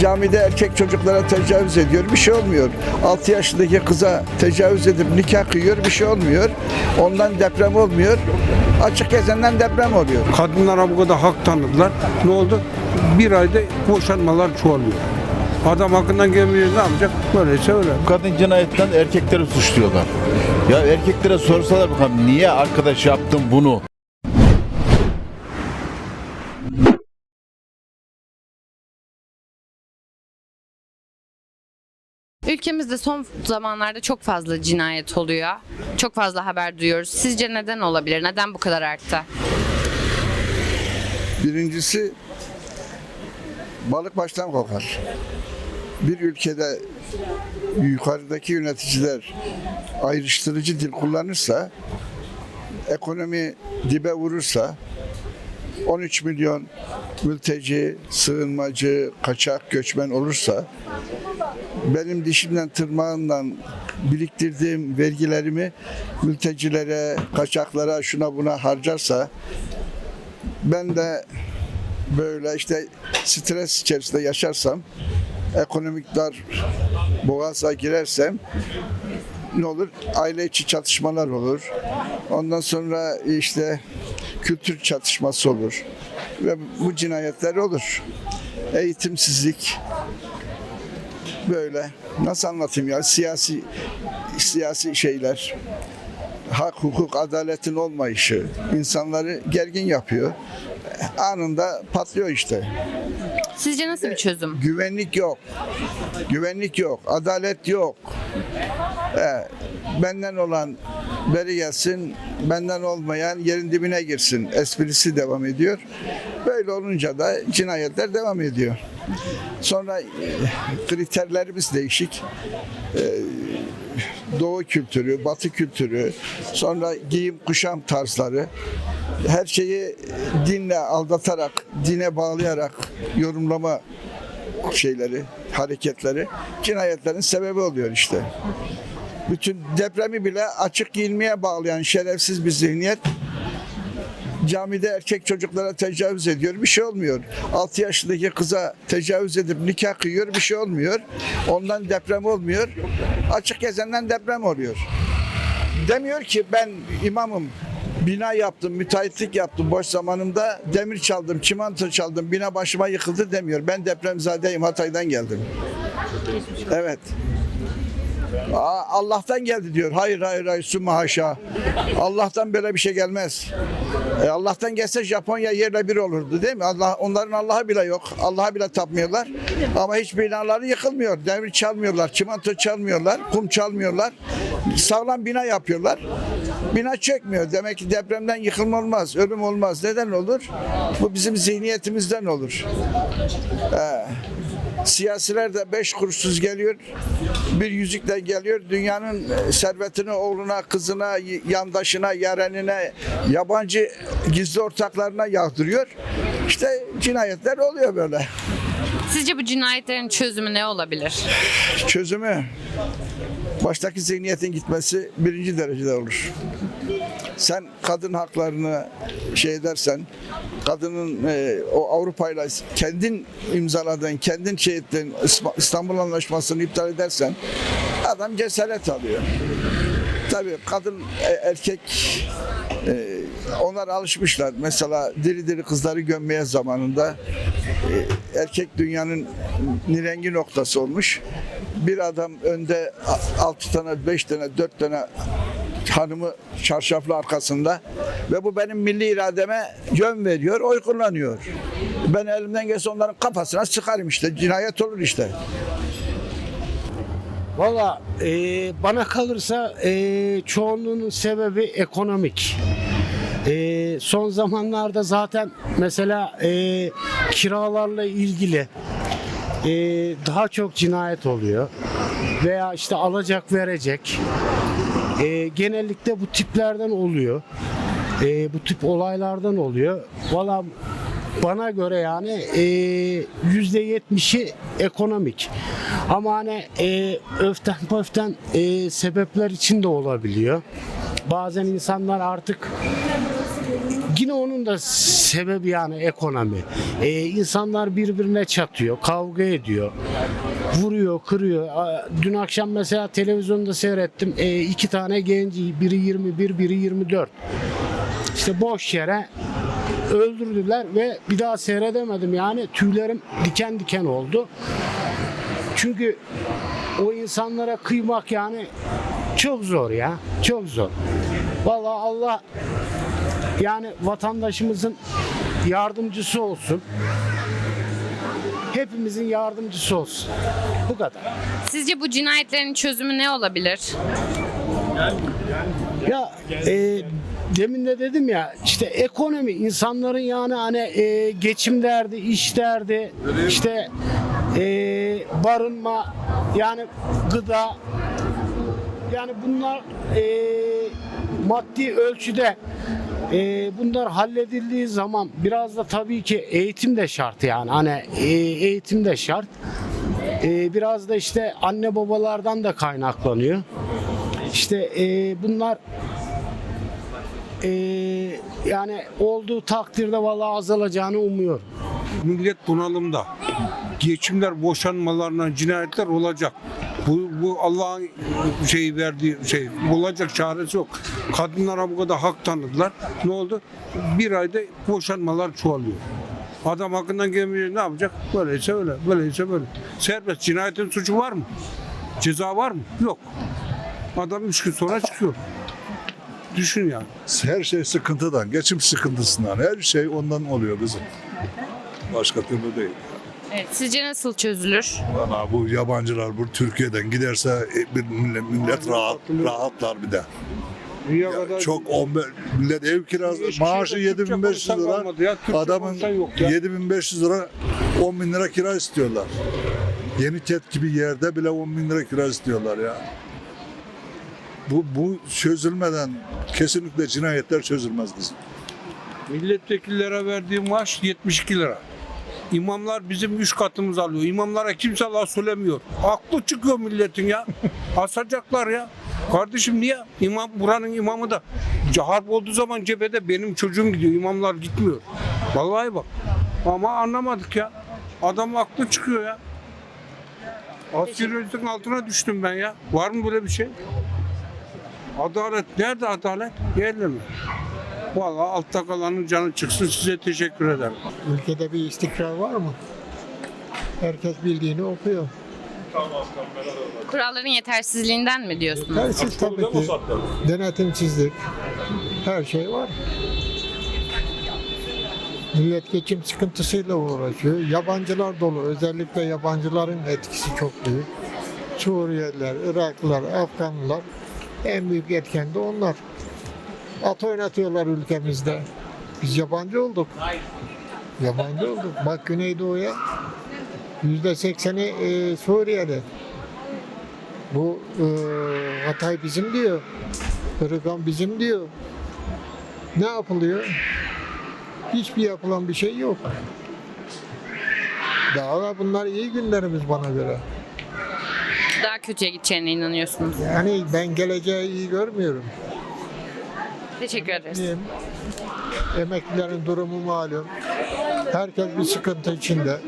Camide erkek çocuklara tecavüz ediyor, bir şey olmuyor. 6 yaşındaki kıza tecavüz edip nikah kıyıyor, bir şey olmuyor. Ondan deprem olmuyor. Açık gezenden deprem oluyor. Kadınlara bu kadar hak tanıdılar. Ne oldu? Bir ayda boşanmalar çoğalıyor. Adam hakkından gelmiyor ne yapacak? Böyleyse öyle. Kadın cinayetten erkekleri suçluyorlar. Ya erkeklere sorsalar bakalım niye arkadaş yaptın bunu? Ülkemizde son zamanlarda çok fazla cinayet oluyor. Çok fazla haber duyuyoruz. Sizce neden olabilir? Neden bu kadar arttı? Birincisi balık baştan kokar. Bir ülkede yukarıdaki yöneticiler ayrıştırıcı dil kullanırsa, ekonomi dibe vurursa, 13 milyon mülteci, sığınmacı, kaçak, göçmen olursa, benim dişimden tırmağımdan biriktirdiğim vergilerimi mültecilere, kaçaklara, şuna buna harcarsa, ben de böyle işte stres içerisinde yaşarsam, ekonomik dar boğaza girersem ne olur? Aile içi çatışmalar olur. Ondan sonra işte kültür çatışması olur. Ve bu cinayetler olur. Eğitimsizlik böyle nasıl anlatayım ya siyasi siyasi şeyler hak, hukuk, adaletin olmayışı insanları gergin yapıyor. Anında patlıyor işte. Sizce nasıl bir çözüm? Güvenlik yok. Güvenlik yok. Adalet yok. He, benden olan beri gelsin, benden olmayan yerin dibine girsin. Esprisi devam ediyor. Böyle olunca da cinayetler devam ediyor. Sonra e, kriterlerimiz değişik. Doğu kültürü, Batı kültürü, sonra giyim kuşam tarzları, her şeyi dinle aldatarak, dine bağlayarak yorumlama şeyleri, hareketleri cinayetlerin sebebi oluyor işte. Bütün depremi bile açık giyinmeye bağlayan şerefsiz bir zihniyet camide erkek çocuklara tecavüz ediyor. Bir şey olmuyor. 6 yaşındaki kıza tecavüz edip nikah kıyıyor. Bir şey olmuyor. Ondan deprem olmuyor. Açık gezenden deprem oluyor. Demiyor ki ben imamım. Bina yaptım, müteahhitlik yaptım boş zamanımda. Demir çaldım, çimento çaldım, bina başıma yıkıldı demiyor. Ben depremzadeyim, Hatay'dan geldim. Evet. Aa, Allah'tan geldi diyor. Hayır hayır hayır sümme haşa. Allah'tan böyle bir şey gelmez. E, Allah'tan gelse Japonya yerle bir olurdu değil mi? Allah onların Allah'ı bile yok. Allah'a bile tapmıyorlar. Ama hiç binaları yıkılmıyor. Demir çalmıyorlar, çimento çalmıyorlar, kum çalmıyorlar. Sağlam bina yapıyorlar. Bina çökmüyor. Demek ki depremden yıkılma olmaz, ölüm olmaz. Neden olur? Bu bizim zihniyetimizden olur. Siyasiler de beş kuruşsuz geliyor, bir yüzükle geliyor. Dünyanın e, servetini oğluna, kızına, yandaşına, yarenine, yabancı gizli ortaklarına yağdırıyor. İşte cinayetler oluyor böyle. Sizce bu cinayetlerin çözümü ne olabilir? Çözümü baştaki zihniyetin gitmesi birinci derecede olur. Sen kadın haklarını şey edersen, kadının e, o Avrupa'yla kendin imzaladığın, kendin şey ettiğin İstanbul Anlaşması'nı iptal edersen adam cesaret alıyor. Tabii kadın e, erkek e, onlar alışmışlar. Mesela diri diri kızları gömmeye zamanında e, erkek dünyanın nirengi noktası olmuş. Bir adam önde 6 tane, 5 tane, 4 tane hanımı çarşaflı arkasında ve bu benim milli irademe yön veriyor, oy kullanıyor. Ben elimden gelse onların kafasına sıkarım işte. Cinayet olur işte. Valla e, bana kalırsa e, çoğunluğunun sebebi ekonomik. E, son zamanlarda zaten mesela e, kiralarla ilgili e, daha çok cinayet oluyor. Veya işte alacak verecek. E, genellikle bu tiplerden oluyor. E, bu tip olaylardan oluyor. Valla bana göre yani e, yüzde yetmişi ekonomik. Ama hani e, öften pöften e, sebepler için de olabiliyor. Bazen insanlar artık yine onun da sebebi yani ekonomi. E, insanlar birbirine çatıyor, kavga ediyor, vuruyor, kırıyor. Dün akşam mesela televizyonda seyrettim. E, iki tane genci, biri 21, biri 24. İşte boş yere öldürdüler ve bir daha seyredemedim. Yani tüylerim diken diken oldu. Çünkü o insanlara kıymak yani çok zor ya. Çok zor. Vallahi Allah yani vatandaşımızın yardımcısı olsun. Hepimizin yardımcısı olsun. Bu kadar. Sizce bu cinayetlerin çözümü ne olabilir? Ya e, demin de dedim ya işte ekonomi insanların yani hani e, geçim derdi, iş derdi, işte e, barınma yani gıda yani bunlar e, maddi ölçüde e, bunlar halledildiği zaman biraz da tabii ki eğitim de şart yani hani e, eğitim de şart. E, biraz da işte anne babalardan da kaynaklanıyor. İşte e, bunlar e, yani olduğu takdirde vallahi azalacağını umuyorum. Millet bunalımda. Geçimler, boşanmalarla cinayetler olacak. Bu, bu Allah'ın şeyi verdiği şey. Olacak çaresi yok. Kadınlara bu kadar hak tanıdılar. Ne oldu? Bir ayda boşanmalar çoğalıyor. Adam hakkından gelmiyor ne yapacak? Böyleyse öyle, böyleyse böyle. Serbest cinayetin suçu var mı? Ceza var mı? Yok. Adam üç gün sonra çıkıyor. Düşün yani. Her şey sıkıntıdan, geçim sıkıntısından, her şey ondan oluyor kızım. Başka türlü değil. Evet, sizce nasıl çözülür? Valla bu yabancılar bu Türkiye'den giderse e, bir millet, millet rahat, rahatlar bir de. Dünya Ya kadar çok 15 millet ev kirası maaşı Türkçe 7500 konuşan lira. ya, Türkçe Adamın ya. 7500 lira 10 bin lira kira istiyorlar. Yeni tet gibi yerde bile 10 bin lira kira istiyorlar ya. Bu, bu çözülmeden kesinlikle cinayetler çözülmez kızım. Milletvekillere verdiği maaş 72 lira. İmamlar bizim üç katımız alıyor. İmamlara kimse laf söylemiyor. Aklı çıkıyor milletin ya. Asacaklar ya. Kardeşim niye? İmam buranın imamı da harp olduğu zaman cephede benim çocuğum gidiyor. İmamlar gitmiyor. Vallahi bak. Ama anlamadık ya. Adam aklı çıkıyor ya. Asgari ücretin altına düştüm ben ya. Var mı böyle bir şey? Adalet nerede adalet? Yerli mi? Vallahi altta kalanın canı çıksın size teşekkür ederim. Ülkede bir istikrar var mı? Herkes bildiğini okuyor. Kuralların yetersizliğinden mi diyorsunuz? Tersiz tabii ki. Denetimsizlik. Her şey var. Millet geçim sıkıntısıyla uğraşıyor. Yabancılar dolu. Özellikle yabancıların etkisi çok büyük. Suriyeliler, Iraklılar, Afganlılar en büyük etken de onlar. At oynatıyorlar ülkemizde. Biz yabancı olduk. Yabancı olduk. Bak Güneydoğu'ya yüzde sekseni e, Suriyeli. Bu e, Hatay bizim diyor. Kırıkan bizim diyor. Ne yapılıyor? Hiçbir yapılan bir şey yok. Daha da bunlar iyi günlerimiz bana göre. Daha kötüye gideceğine inanıyorsunuz. Yani ben geleceği iyi görmüyorum. Teşekkür ederiz. Diyeyim, Emeklilerin durumu malum. Herkes bir sıkıntı içinde.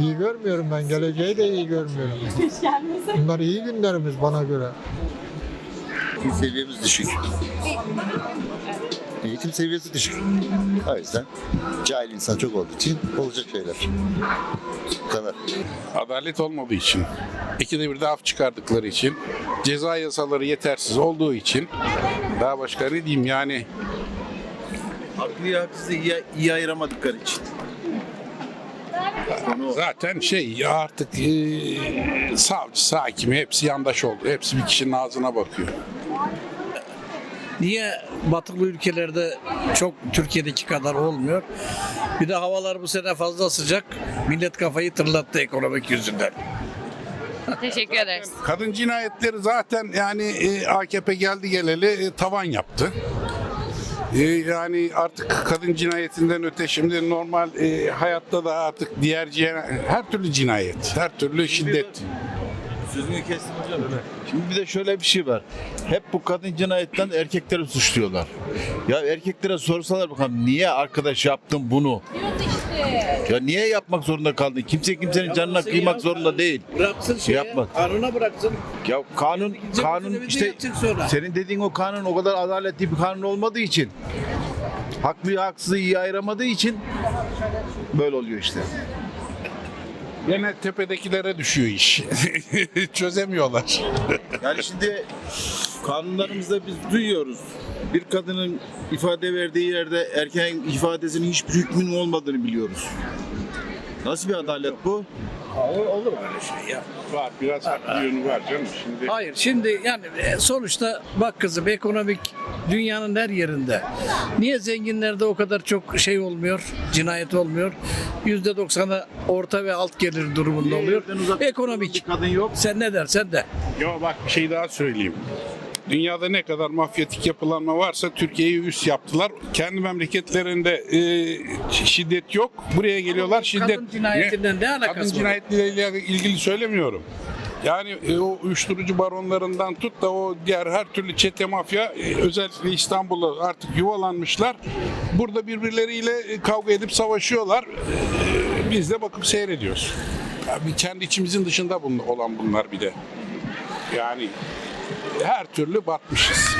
İyi görmüyorum ben. Geleceği de iyi görmüyorum. Bunlar iyi günlerimiz bana göre. Eğitim seviyemiz düşük. Eğitim seviyesi düşük. O yüzden cahil insan çok olduğu için olacak şeyler. Kadar. Adalet olmadığı için, ikide bir de af çıkardıkları için, ceza yasaları yetersiz olduğu için, daha başka ne diyeyim yani Haklıyı haksızı iyi, iyi ayıramadıkları için. zaten şey artık e, savcısı, hakimi hepsi yandaş oldu. Hepsi bir kişinin ağzına bakıyor. Niye batılı ülkelerde çok Türkiye'deki kadar olmuyor? Bir de havalar bu sene fazla sıcak. Millet kafayı tırlattı ekonomik yüzünden. Teşekkür ederiz. Kadın cinayetleri zaten yani e, AKP geldi geleli e, tavan yaptı. E, yani artık kadın cinayetinden öte şimdi normal e, hayatta da artık diğer cina- her türlü cinayet, her türlü şiddet. Sözünü kestim hocam. Şimdi bir de şöyle bir şey var. Hep bu kadın cinayetten erkekleri suçluyorlar. Ya erkeklere sorsalar bakalım niye arkadaş yaptın bunu? Ya niye yapmak zorunda kaldın? Kimse kimsenin canına kıymak zorunda değil. Bıraksın şeye, Yapma. kanuna bıraksın. Ya kanun kanun Cebine işte sonra. senin dediğin o kanun o kadar adaletli bir kanun olmadığı için haklıyı haksızı iyi ayıramadığı için böyle oluyor işte. Gene tepedekilere düşüyor iş. Çözemiyorlar. Yani şimdi kanunlarımızda biz duyuyoruz. Bir kadının ifade verdiği yerde erkeğin ifadesinin hiçbir hükmünün olmadığını biliyoruz. Nasıl bir adalet bu? Olur öyle şey ya. Var biraz haklı yönü var canım şimdi. Hayır şimdi yani e, sonuçta bak kızım ekonomik dünyanın her yerinde. Niye zenginlerde o kadar çok şey olmuyor, cinayet olmuyor? Yüzde doksanı orta ve alt gelir durumunda oluyor. Evden uzak Ekonomik. bir kadın yok. Sen ne dersen de. Yo bak bir şey daha söyleyeyim. Dünyada ne kadar mafyatik yapılanma varsa Türkiye'yi üst yaptılar. Kendi memleketlerinde e, şiddet yok. Buraya geliyorlar şiddet. Kadın cinayetinden ne alakası Kadın cinayetleriyle ilgili söylemiyorum. Yani e, o uyuşturucu baronlarından tut da o diğer her türlü çete mafya e, özellikle İstanbul'da artık yuvalanmışlar. Burada birbirleriyle e, kavga edip savaşıyorlar. E, Biz de bakıp seyrediyoruz. Ya bir kendi içimizin dışında bun- olan bunlar bir de. Yani her türlü batmışız.